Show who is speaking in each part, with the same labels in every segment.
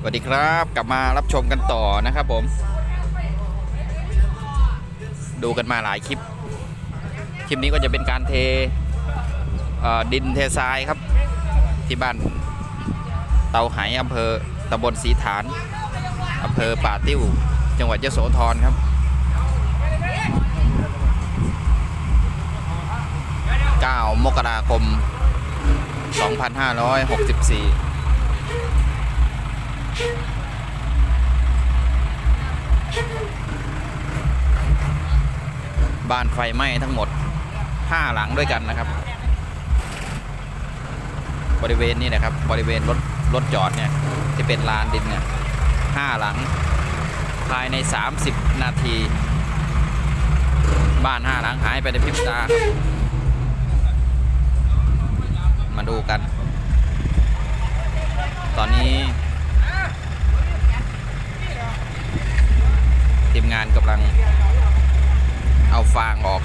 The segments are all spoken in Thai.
Speaker 1: สวัสดีครับกลับมารับชมกันต่อนะครับผม ดูกันมาหลายคลิป คลิปนี้ก็จะเป็นการเทเดินเททรายครับ ที่บ้านเตาไหอำเภอตำบลศรีฐานอำเภอป่าติ้ว จังหวัดยโสธรครับ 9 มกราคม 2564 บ้านไฟไหม้ทั้งหมด 5 หลังด้วยกันนะครับ บริเวณนี้นะครับ บริเวณรถรถจอดเนี่ยที่เป็นลานดินเนี่ยห้าหลัง ภายใน 30 นาที บ้านห้าหลังหายไปในพริบตา มาดูกัน ตอนนี้ ทีมงานกำลังเอาฟางออก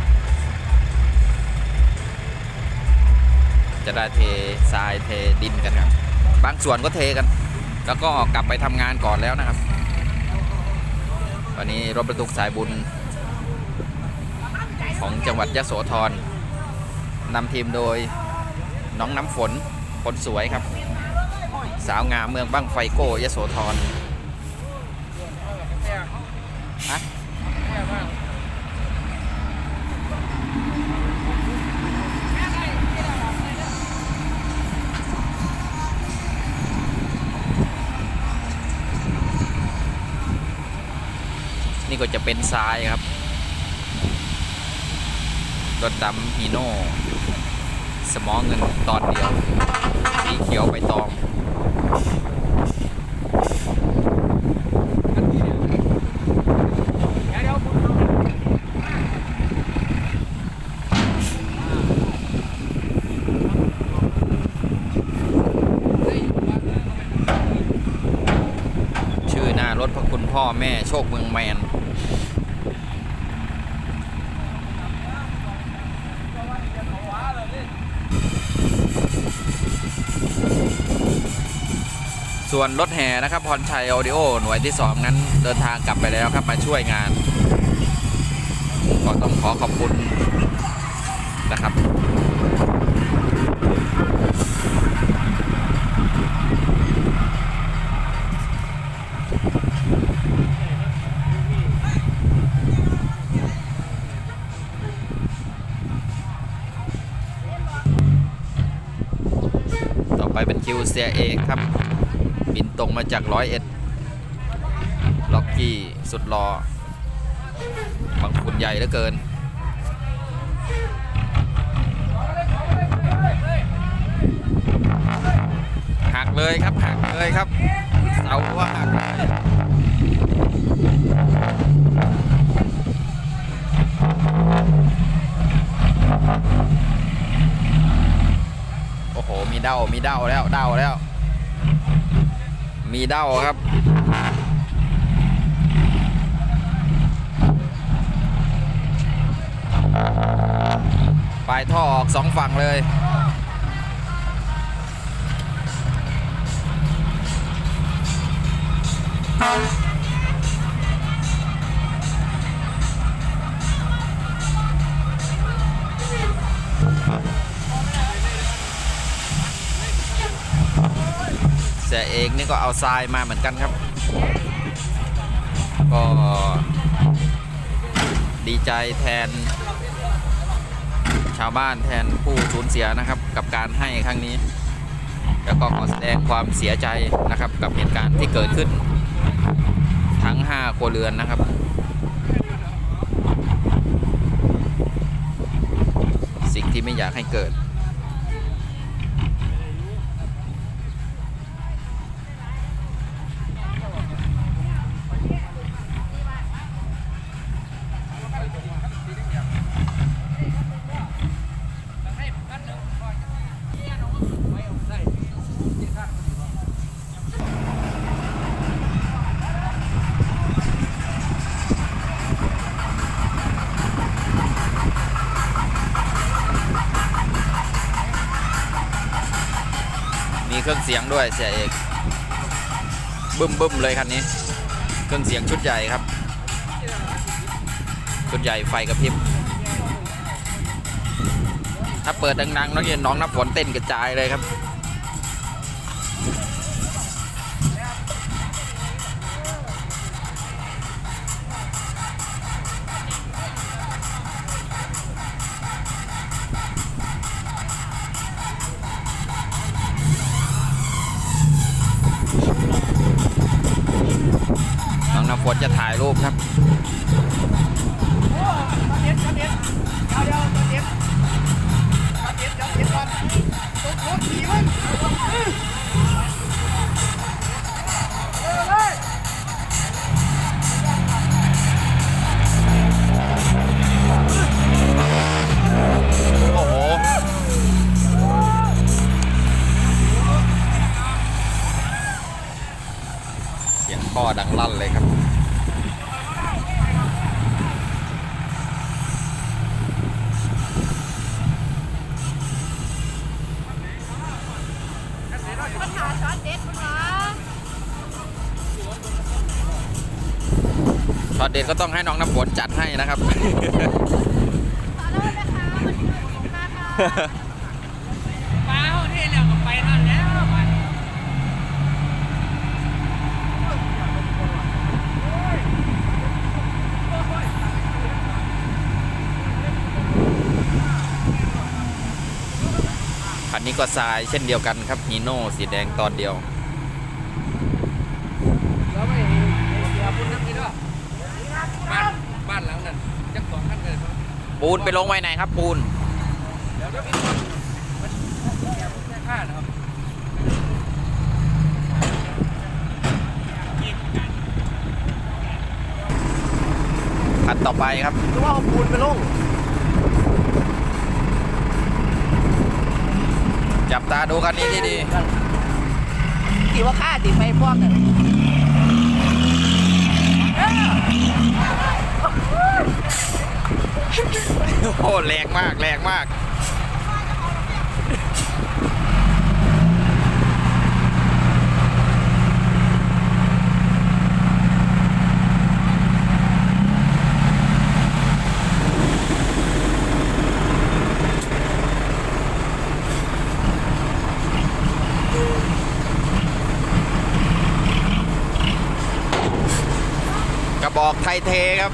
Speaker 1: จะได้เททรายเทดินกันครับ บางส่วนก็เทกัน แล้วก็กลับไปทำงานก่อนแล้วนะครับ วันนี้รถบรรทุกสายบุญ ของจังหวัดยะโสธรนำทีมโดยน้องน้ำฝนคนสวยครับ สาวงามเมืองบ้างไฟโก้ยะโสธร ฮะนี่ก็จะเป็นทรายครับ รถดำฮีโน่ สมอเงินตอนเดียว สีเขียวใบตอง ชื่อหน้ารถพระคุณพ่อ แม่โชคเมืองแมน ส่วนรถแห่นะครับพรชัยออดิโอหน่วยที่ 2 นั้นเดินทางกลับไปแล้วครับมาช่วยงาน ก็ต้องขอขอบคุณนะครับ คิวเสียเอกครับ บินตรงมาจากร้อยเอ็ดล็อกกี้สุดรอบางคุณใหญ่เหลือเกิน หักเลยครับหักเลยครับเสาว่าหักเลย เด้ามีเด้าแล้วเด้าแล้ว มีเด้าครับ ปลายท่อออกสองฝั่งเลยเสียเอกนี่ก็เอาทรายมาเหมือนกันครับ ก็ดีใจแทน ชาวบ้านแทนผู้สูญเสียนะครับ กับการให้ครั้งนี้ แล้วก็ขอแสดงความเสียใจนะครับ กับเหตุการณ์ที่เกิดขึ้น ทั้ง5ครัวเรือนนะครับสิ่งที่ไม่อยากให้เกิด ด้วยเสียเอกบึ้มบึ้มเลยคันนี้ เครื่องเสียงชุดใหญ่ครับ ชุดใหญ่ไฟกระพริบถ้าเปิดดังๆน้องเย็นน้องนับฝนเต้นกระจายเลยครับ ท่อดังลั่นเลยครับ
Speaker 2: ปัญหาช็อตเด็ดคุณหมอ
Speaker 1: ช็อตเด็ดก็ต้องให้น้องน้ำฝนจัดให้นะครับ
Speaker 2: ขอโทษนะคะมันคือผมนะคะ
Speaker 3: เปล่าที่แล้วก็ไปนั่นแล้วมัน
Speaker 1: คั นนี้ก็ทรายเช่นเดียวกันครับฮีโน่สีแดงตอนเดียว
Speaker 3: แล้วไม่เห็นเดี๋ยวพูดน้ำนี่ด้วยบ้านบ้านหลังนั้นจักสองขั้นเลยครับ
Speaker 1: ปูนไปลงไว้ไหนครับปูน
Speaker 3: เดี๋ยวเดี๋ยวพี่ต้นมันแก่แค่ค่านะครับ
Speaker 1: คันต่อไปครับ
Speaker 4: หรือว่าเอาปูนไปลง
Speaker 1: จับตาดูคันนี้ดี
Speaker 4: กี่ว่าค่าติดไฟพวกกัน
Speaker 1: ๆโอ้โหแรงมากแรงมาก กระบอกไทย เทครับ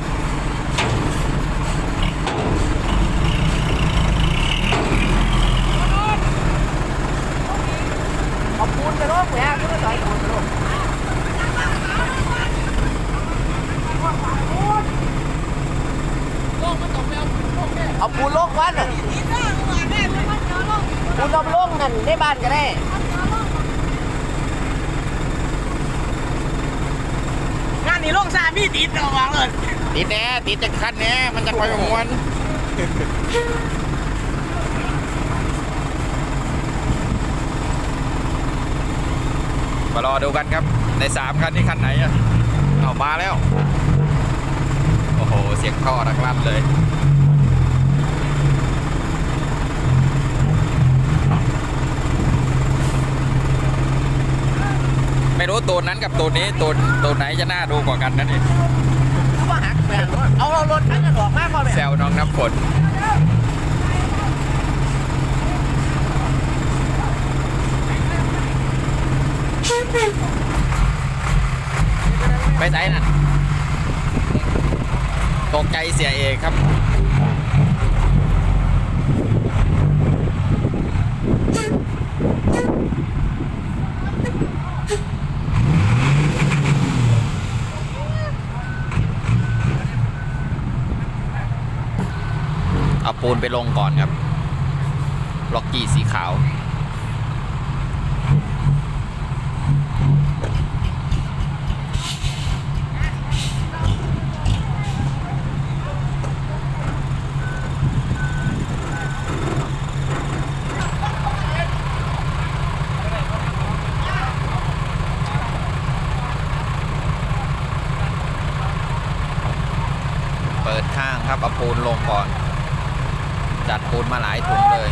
Speaker 4: เอาปูนไปลงแหละก็ไม่ใส่ปูนไปลงเอาปูนลงวันน่ะปูนเอาไปลงนั่นในบ้านก็ได้ งานนี้ลงซามีติดระวังเลย
Speaker 1: ติดแน่ติดจะคันแน่มันจะคอยมวน มาร อดูกันครับในสามคันนี้คันไหนอะเอามาแล้ว โอ้โห เสียงท่อดังลั่นเลยไม่รู้ตัวนั้นกับตัวนี้ตัวตัวไหนจะน่าดูกว่ากันนั่นเอง
Speaker 4: เอามาหักแม่รถเอาเรารถคันนั้นออกมาพอแม่
Speaker 1: แซวน้องน้ำฝน ไปไหนน่ะ ตกใจเสียเอกครับเอาปูนไปลงก่อนครับ ล็อกกี้สีขาว เปิดข้างครับ เอาปูนลงก่อน จัดปูนมาหลายถุงเลย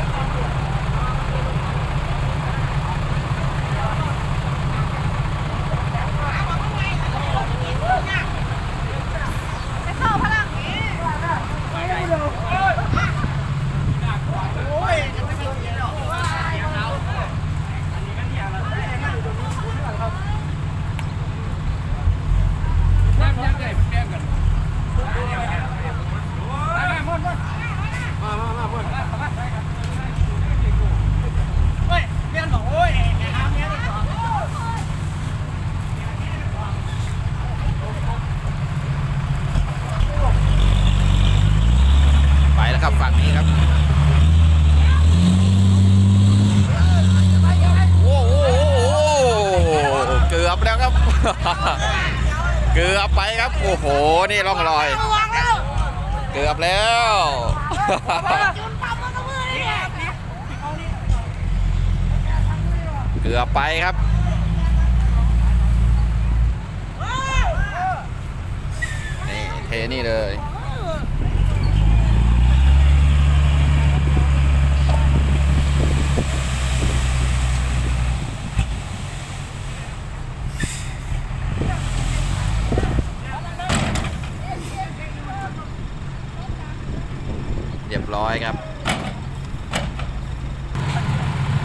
Speaker 2: ไปเข้าพลังนี้
Speaker 3: ย่างย่างได้แบ่งกันมามามามามา
Speaker 4: เฮ้ยเมียนบอกโอ้ยแกหาเมียนบอก
Speaker 1: ไปแล้วครับฝั่งนี้ครับ โอ้โหเกือบแล้วครับ เกือบไปครับ โอ้โห นี่ร่องรอย
Speaker 2: ระวังแล้ว
Speaker 1: เกือบแล้ว
Speaker 2: จุนปั๊มมันก็มือนี่
Speaker 1: เกือบไปครับนี่เทนี่เลย เรียบร้ อยครับ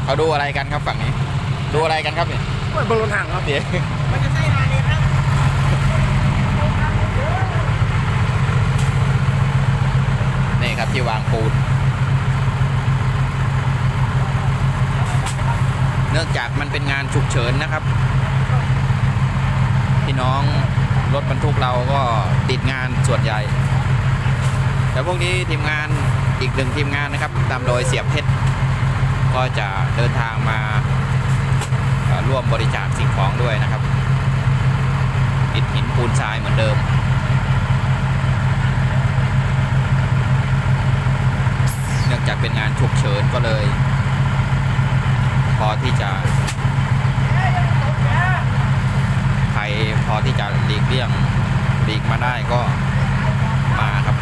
Speaker 1: เขาดูอะไรกันครับฝั่งนี้ ดูอะไรกันครับเนี่ย
Speaker 3: บอลลูนห่างครับ
Speaker 1: เดี๋ยว
Speaker 4: มันจะใช่นาเนครับ
Speaker 1: นี่ครับที่วางปูน เนื่องจากมันเป็นงานฉุกเฉินนะครับ พี่น้องรถบรรทุกเราก็ติดงานส่วนใหญ่แต่พวกนี้ทีมงาน อีกหนึ่งทีมงานนะครับตามโดยเสียบเพชรก็จะเดินทางมาร่วมบริจาคสิ่งของด้วยนะครับอิฐหินปูนทรายเหมือนเดิมเนื่องจากเป็นงานฉุกเฉินก็เลย พอที่จะใครพอที่จะหลีกเลี่ยงหลีกมาได้ก็มาครับ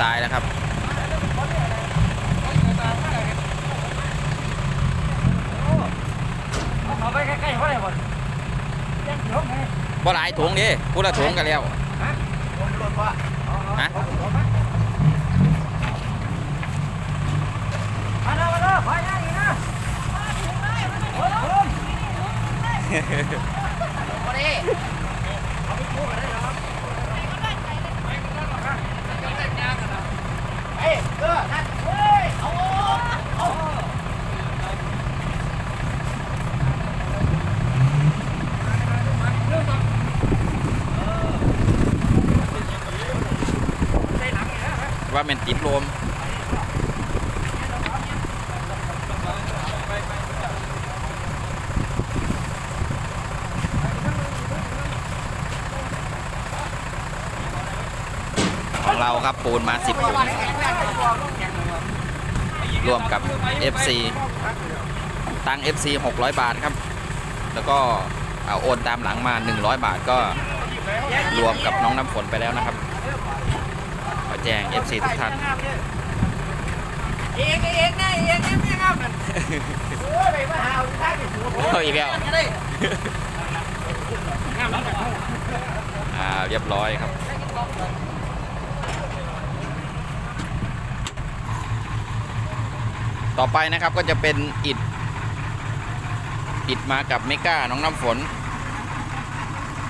Speaker 1: เททรายนะครับ
Speaker 4: เอาไปใกล้ๆเขาเลยบ่ยังเดี๋ยวไง
Speaker 1: บ่หลายถุงดิพูดละถุงกันแล้ว
Speaker 4: ผมรถว่า
Speaker 1: ฮะ
Speaker 4: มาแล้วมาแล้วไปนะอีกนะโอ้ยโอ้ยมาดิเอาไปคู่กันได้เหรอเอ้ยเออนั่นเฮ้ยเอาเอา
Speaker 1: ว่ามันติดลม ของเราครับ ปูนมา10ถุงรวมกับ FC ตัง FC 600 บาทครับ แล้วก็เอาโอนตามหลังมา 100 บาทก็รวมกับน้องน้ำฝนไปแล้วนะครับ ขอแจ้ง FC ทุกท่าน
Speaker 4: เองเองนะเองไม่งามนั่นโอ้ยไปมาหาท่าที่สูง
Speaker 1: เอาอีกแล้วอ่าเรียบร้อยครับ ต่อไปนะครับก็จะเป็นอิดอิดมากับเมก้าน้องน้ำฝน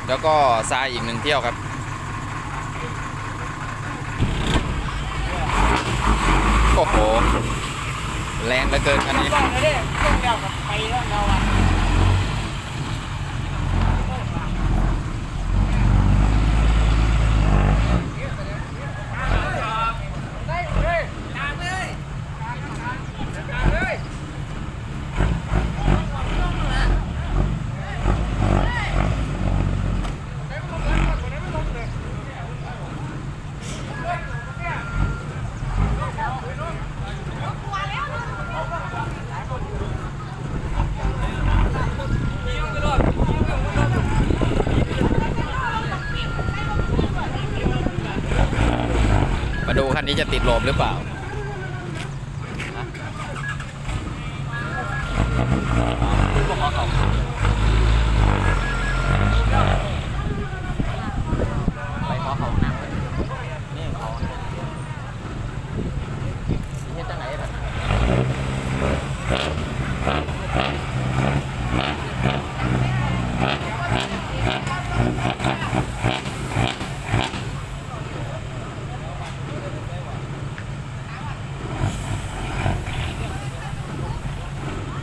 Speaker 1: แล้วก็ทรายอีกหนึ่งเที่ยวครับโอ้โหแรงเหลือเกินอันนี้
Speaker 4: ต้องเลยต้องเราอะได้เลยตามเลย
Speaker 1: คั นี้จะติดลมหรือเปล่า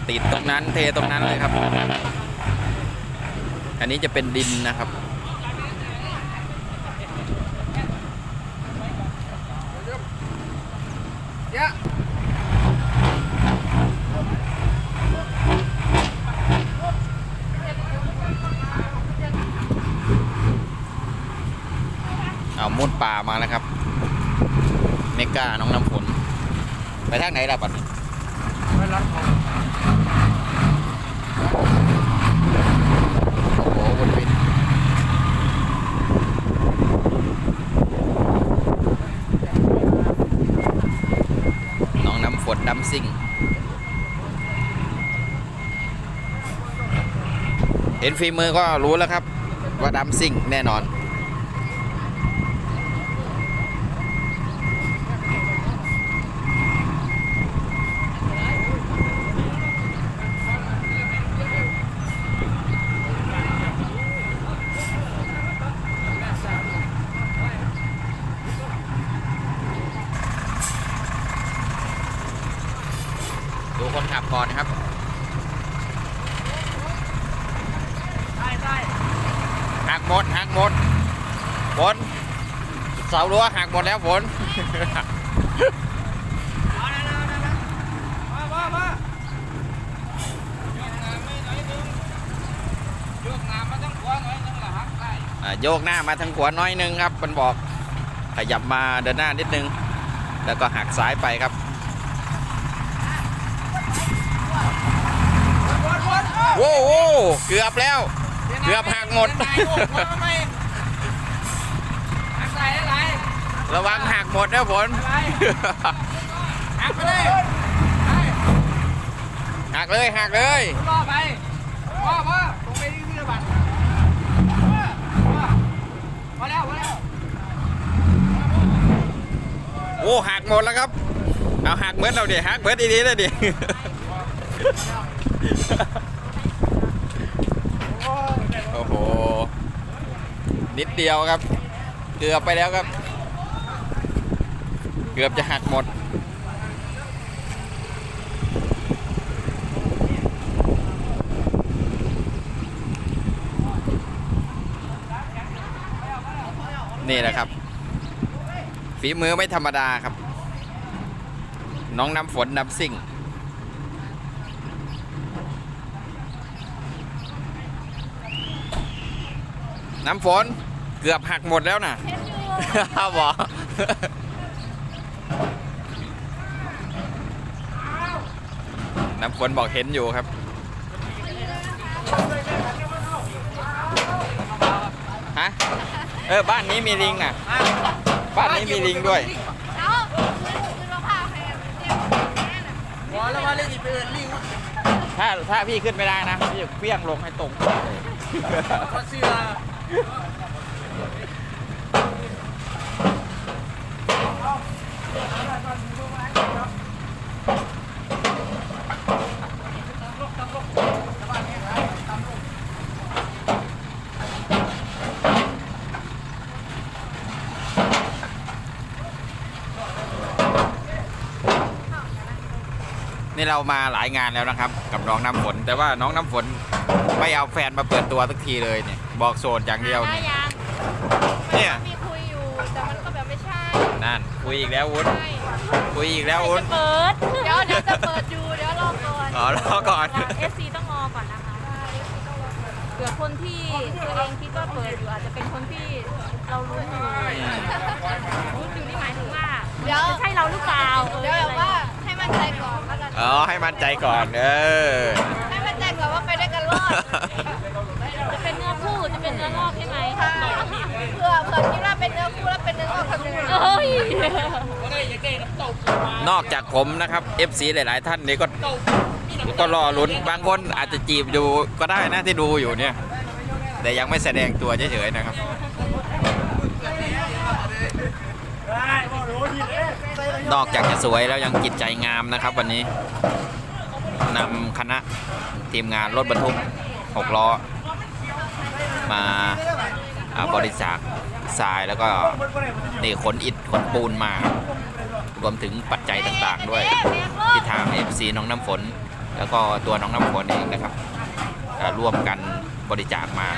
Speaker 1: ติดตรงนั้นเทตรงนั้นเลยครับ อันนี้จะเป็นดินนะครับ
Speaker 3: เยอะ
Speaker 1: เอามุดป่ามาแล้วครับ เมกาน้องน้ำฝน ไปทางไหนล่ะปัดนี้
Speaker 3: ไม่รับของ
Speaker 1: โอ้โหบนวินน้องน้ำฝนดำ ซิ่ง เห็นฝีมือก็รู้แล้วครับ ว่าดำซิ่งแน่นอน ดูคนขับก่อนครับ
Speaker 3: ได้ได้
Speaker 1: หักหมดหักหมดฝนเสารั้วหักหมดแล้วฝน
Speaker 3: เอาได้แล้วได้แล้วมามามาโยกน้ำมาตั้งหัวหน่อยนึงละฮักได้
Speaker 1: อ่าโยกหน้า มาทางขวาน้อยนึงครับมันบอกขยับมาเดินหน้านิดนึง แล้วก็หักซ้ายไปครับ
Speaker 3: วนวนเออ
Speaker 1: โว้โวเกือบแล้ว เกือบหักหมด
Speaker 3: หักใส่อะไร
Speaker 1: ระวังหักหมดนะฝน
Speaker 3: หักไปเลย
Speaker 1: หักเลยหักเลย
Speaker 3: รอไปพ่อพ่อ พอแล้วพอแล้ว
Speaker 1: โอ้หักหมดแล้วครับ เอาหักเบิดเราเดี๋ยหักเหมือนดีๆเลยดิโอ้โห นิดเดียวครับ เกือบไปแล้วครับ เกือบจะหักหมด นี่แหละครับ ฝีมือไม่ธรรมดาครับ น้องน้ำฝนน้ำซิ่ง น้ำฝนเกือบหักหมดแล้วนะ
Speaker 2: เห็นอยู่
Speaker 1: บอกน้ำฝนบอกเห็นอยู่ครับ ฮะ เออบ้านนี้มีลิงน่ะ บ้านนี้มีลิงด้วย
Speaker 2: เอ้าคือมะพร้าวแพงเจ็บแน่น่ะ
Speaker 3: พอแล้วมาเล่นอีกเดือนลิง
Speaker 1: ถ้าถ้าพี่ขึ้นไม่ได้นะพี่จะเปี้ยงลงให้ตรง
Speaker 3: ก็เสือ
Speaker 1: เรามาหลายงานแล้วนะครับ กับน้องน้ำฝน แต่ว่าน้องน้ำฝนไม่เอาแฟนมาเปิดตัวสักทีเลยเนี่ย บอกโสดอย่างเดียว
Speaker 2: ได้
Speaker 1: เนี่ย
Speaker 2: ยัง
Speaker 1: เนี่ย
Speaker 2: มีคุยอยู่ แต่มันก็แบบไม่ใช่
Speaker 1: นั่นคุยอีกแล้ววุ้น
Speaker 2: ใช่
Speaker 1: คุยอีกแล้ววุ้น
Speaker 2: จะเปิดเดี๋ยวเดี๋ยวจะเปิดอยู่เดี๋ยวรอก่อน
Speaker 1: อ๋อรอก่อน
Speaker 2: เอฟซีต้องรอก่อนนะคะเผื่อคนที่ตัวเองคิดว่าเปิดอยู่อาจจะเป็นคนที่เรารู้อยู่รู้อยู่นี่หมายถึงว่า
Speaker 5: เดี๋ยว
Speaker 2: จะใช่เราหรือเปล่า
Speaker 5: เดี๋ยวแบบว่าให้มั่นใจก่ อนแล้วกัน
Speaker 1: อ๋อให้มั่นใจก่อนเออ
Speaker 5: ให้มั่นใจก่อนว่าไปด้วยกันรอด
Speaker 2: จะเป็นเนื้อคู่จะเป็นเนื้องอกใช่ไหม
Speaker 5: ค่ะเผื่อเผื่อคิดว่าเป็นเนื้อคู่แล้วเป็นเนื้องทำยังไง
Speaker 2: เอ้ย
Speaker 3: ก็ได้ยังได้น้ำตกมาน
Speaker 1: อกจากผมนะครับ FC หลาย ๆ ท่านนี่ก็ก็รอลุ้นบางคนอาจจะจีบอยู่ก็ได้นะที่ดูอยู่เนี่ย แต่ยังไม่แสดงตัวเฉย ๆ นะครับ นอกจากจะสวยแล้วยังจิตใจงามนะครับ วันนี้นำคณะทีมงานรถบรรทุก6ล้อ มาบริจาคทรายแล้วก็นี่ขนอิฐขนปูนมารวมถึงปัจจัยต่างๆด้วยที่ทาง FC น้องน้ำฝน แล้วก็ตัวน้องน้ำฝนเองนะครับร่วมกันบริจาคมา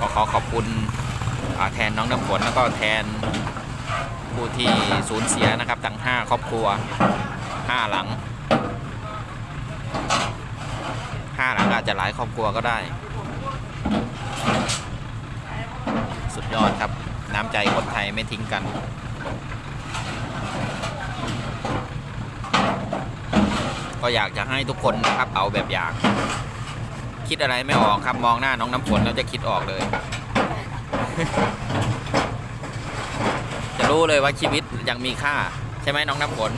Speaker 1: ก็ขอขอบคุณแทนน้องน้ำฝนแล้วก็แทน ผู้ที่สูญเสียนะครับทั้ง5ครอบครัว 5 หลัง 5 หลังอาจจะหลายครอบครัวก็ได้ สุดยอดครับ น้ำใจคนไทยไม่ทิ้งกันก็อยากจะให้ทุกคนนะครับเอาแบบอย่าง คิดอะไรไม่ออกครับมองหน้าน้องน้ำฝนแล้วจะคิดออกเลย รู้เลยว่าชีวิตยังมีค่า ใช่ไหมน้องน้ำฝน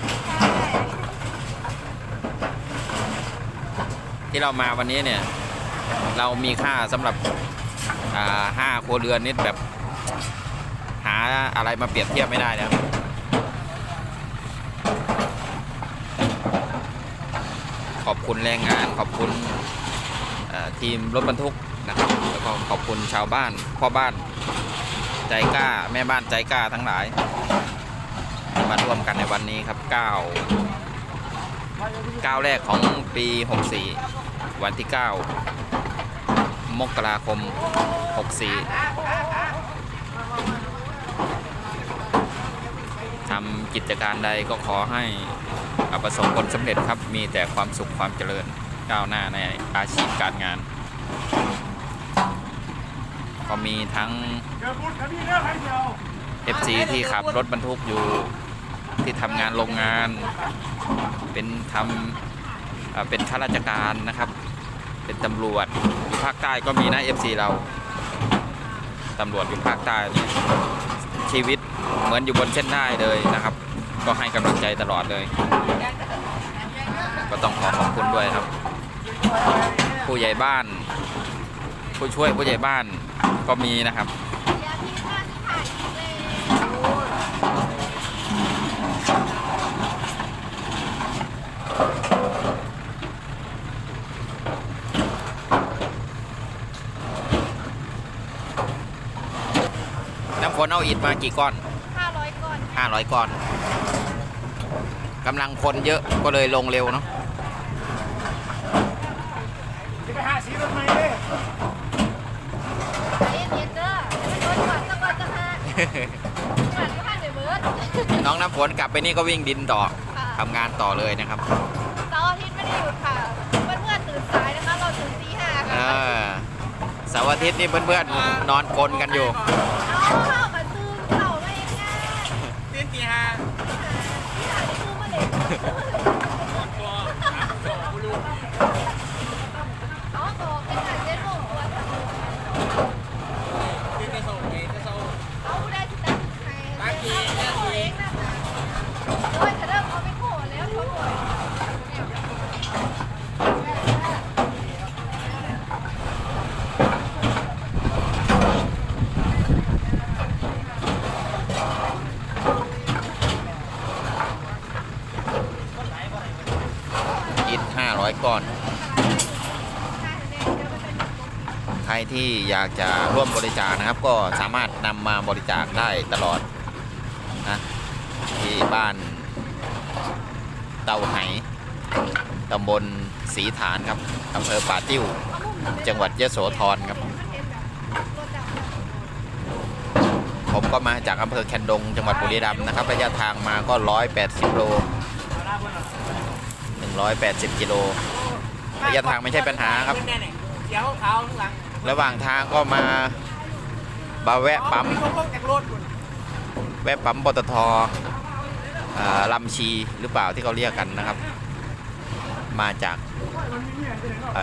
Speaker 1: ที่เรามาวันนี้เนี่ย เรามีค่าสำหรับห้าครัวเรือนนี่แบบ หาอะไรมาเปรียบเทียบไม่ได้แล้วขอบคุณแรงงานขอบคุณทีมรถบรรทุกนะครับแล้วก็ขอบคุณชาวบ้านพ่อบ้าน ใจกล้า แม่บ้านใจกล้าทั้งหลาย มาร่วมกันในวันนี้ครับ 9 9 แรกของปี 64 วันที่ 9 มกราคม 64ทำกิจการใดก็ขอให้อ่าประสบผลสำเร็จครับ มีแต่ความสุขความเจริญก้าวหน้าในอาชีพการงาน ก็มีทั้ง FC ที่ขับรถบรรทุกอยู่ที่ทำงานโรงงาน เป็นทำอ่าเป็นข้าราชการนะครับ เป็นตำรวจอยู่ภาคใต้ก็มีนะ FC เราตำรวจอยู่ภาคใต้นี่ชีวิตเหมือนอยู่บนเส้นได้เลยนะครับ ก็ให้กำลังใจตลอดเลย ก็ต้องขอขอบคุณด้วยครับ ผู้ใหญ่บ้าน ผู้ช่วยผู้ใหญ่บ้าน ก็มีนะครับ
Speaker 5: อย่าพี่ข้าที่ถ่ายคลิปเลย
Speaker 1: น้ำฝนเอาอิฐมากี่ก้อน
Speaker 5: ห้าร้อยก่อน
Speaker 1: 500 ก้อนกำลังคนเยอะก็เลยลงเร็วเนาะ
Speaker 4: จะไปหาสีรถไหมเลย
Speaker 5: เย็นเย็นๆเด้อไม่รถก่อนสักก่อนจะห้าหลังก็ห้าเดี๋ยวเบิร์ด
Speaker 1: น้องน้ำฝนกลับไปนี่ก็วิ่งดินต่อ
Speaker 5: ค่ะ
Speaker 1: ทำงานต่อเลยนะครับ
Speaker 5: เสาร์อาทิตย์ไม่ได้หยุดค่ะ เพื่อนๆตื่นสายนะคะ เราตื่นตีห้า
Speaker 1: เอ
Speaker 5: ค่ะ
Speaker 1: อเสาร์อาทิตย์นี่เพื่อนๆนอนกลนกันอยู่
Speaker 5: เอาเข้ามาตื่นเข่าไม่ง่าย
Speaker 3: เต้นกี่ฮะ
Speaker 5: ที่หลังคือมาเด็ก
Speaker 3: ตัวสามตัวกูรู้
Speaker 5: เอาตัวเป็นหนังเจ๊ลูกตัว
Speaker 3: ที่จะส่งเองจะส่ง
Speaker 5: เอาได้ที่ตั้งให้เอาตัวเองนะคะโอ้ยจะเริ่มเอาไปโผล่แล้วเขาบ่อย
Speaker 1: อิฐ500ก้อน ใครที่อยากจะร่วมบริจาคนะครับ ก็สามารถนำมาบริจาคได้ตลอดนะที่บ้านเตาไหตำบลศรีฐานครับอำเภอป่าติ้ว จังหวัดยะโสธรครับ ผมก็มาจากอำเภอแคนดง จังหวัดบุรีรัมย์นะครับระยะทางมาก็ 180 โล 180 กิโลระยะทางไม่ใช่ปัญหาครับ
Speaker 3: แน่ๆเสียวขาวข้างหลัง
Speaker 1: ระหว่างทางก็มาบาแวะปั๊ม
Speaker 3: ลงลงจากรถคุณ
Speaker 1: แวะปั๊มปตทอ่าลำชีหรือเปล่าที่เขาเรียกกันนะครับ มาจากไอ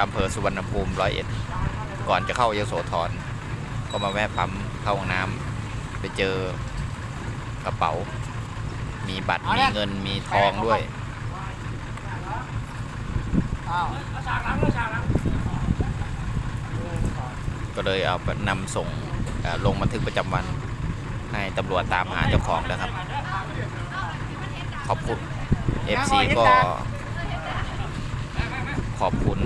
Speaker 1: อำเภอสุวรรณภูมิร้อยเอ็ดก่อนจะเข้ายโสธรก็มาแวะปั๊มเข้าห้องน้ำไปเจอกระเป๋า มีบัตรมีเงินมีทองด้วย
Speaker 4: อ้าว
Speaker 1: ก็เลยเอาไปนำส่งเอ่อลงบันทึกประจำวัน ให้ตำรวจตามหาเจ้าของนะครับ ขอบคุณ FC ก็ ขอบคุณ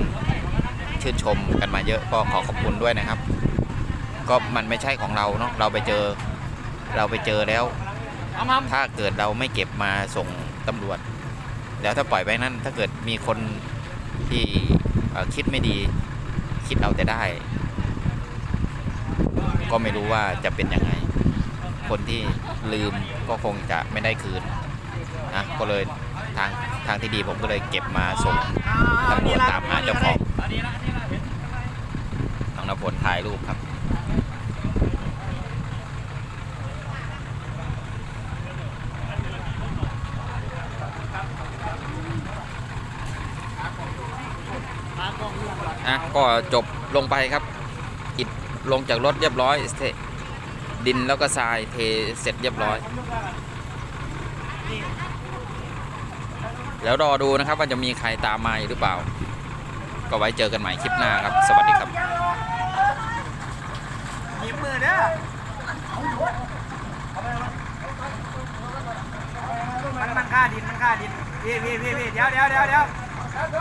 Speaker 1: ชื่นชมกันมาเยอะก็ขอขอบคุณด้วยนะครับ ก็มันไม่ใช่ของเราเนาะเราไปเจอเราไปเจอแล้ว
Speaker 4: เอามา
Speaker 1: ถ้าเกิดเราไม่เก็บมาส่งตำรวจ แล้วถ้าปล่อยไปนั่นถ้าเกิดมีคน ที่คิดไม่ดีคิดเอาแต่ได้ ก็ไม่รู้ว่าจะเป็นยังไง คนที่ลืมก็คงจะไม่ได้คืนนะก็เลยทางทางที่ดีผมก็เลยเก็บมาส่งตำรวจตามหาเจ้าของน้องนพลถ่ายรูปครับ อะ ก็จบลงไปครับอิดลงจากรถเรียบร้อยเทดินแล้วก็ทรายเทเสร็จเรียบร้อย แล้วรอดูนะครับว่าจะมีใครตามมาหรือเปล่า ก็ไว้เจอกันใหม่คลิปหน้าครับ สวัสดีครับ
Speaker 4: หยิบมือเด้อมันมันค่าดินมันค่าดินพี่พี่พี่เดี๋ยวเดี๋ยวเดี๋ยวเดี๋ยว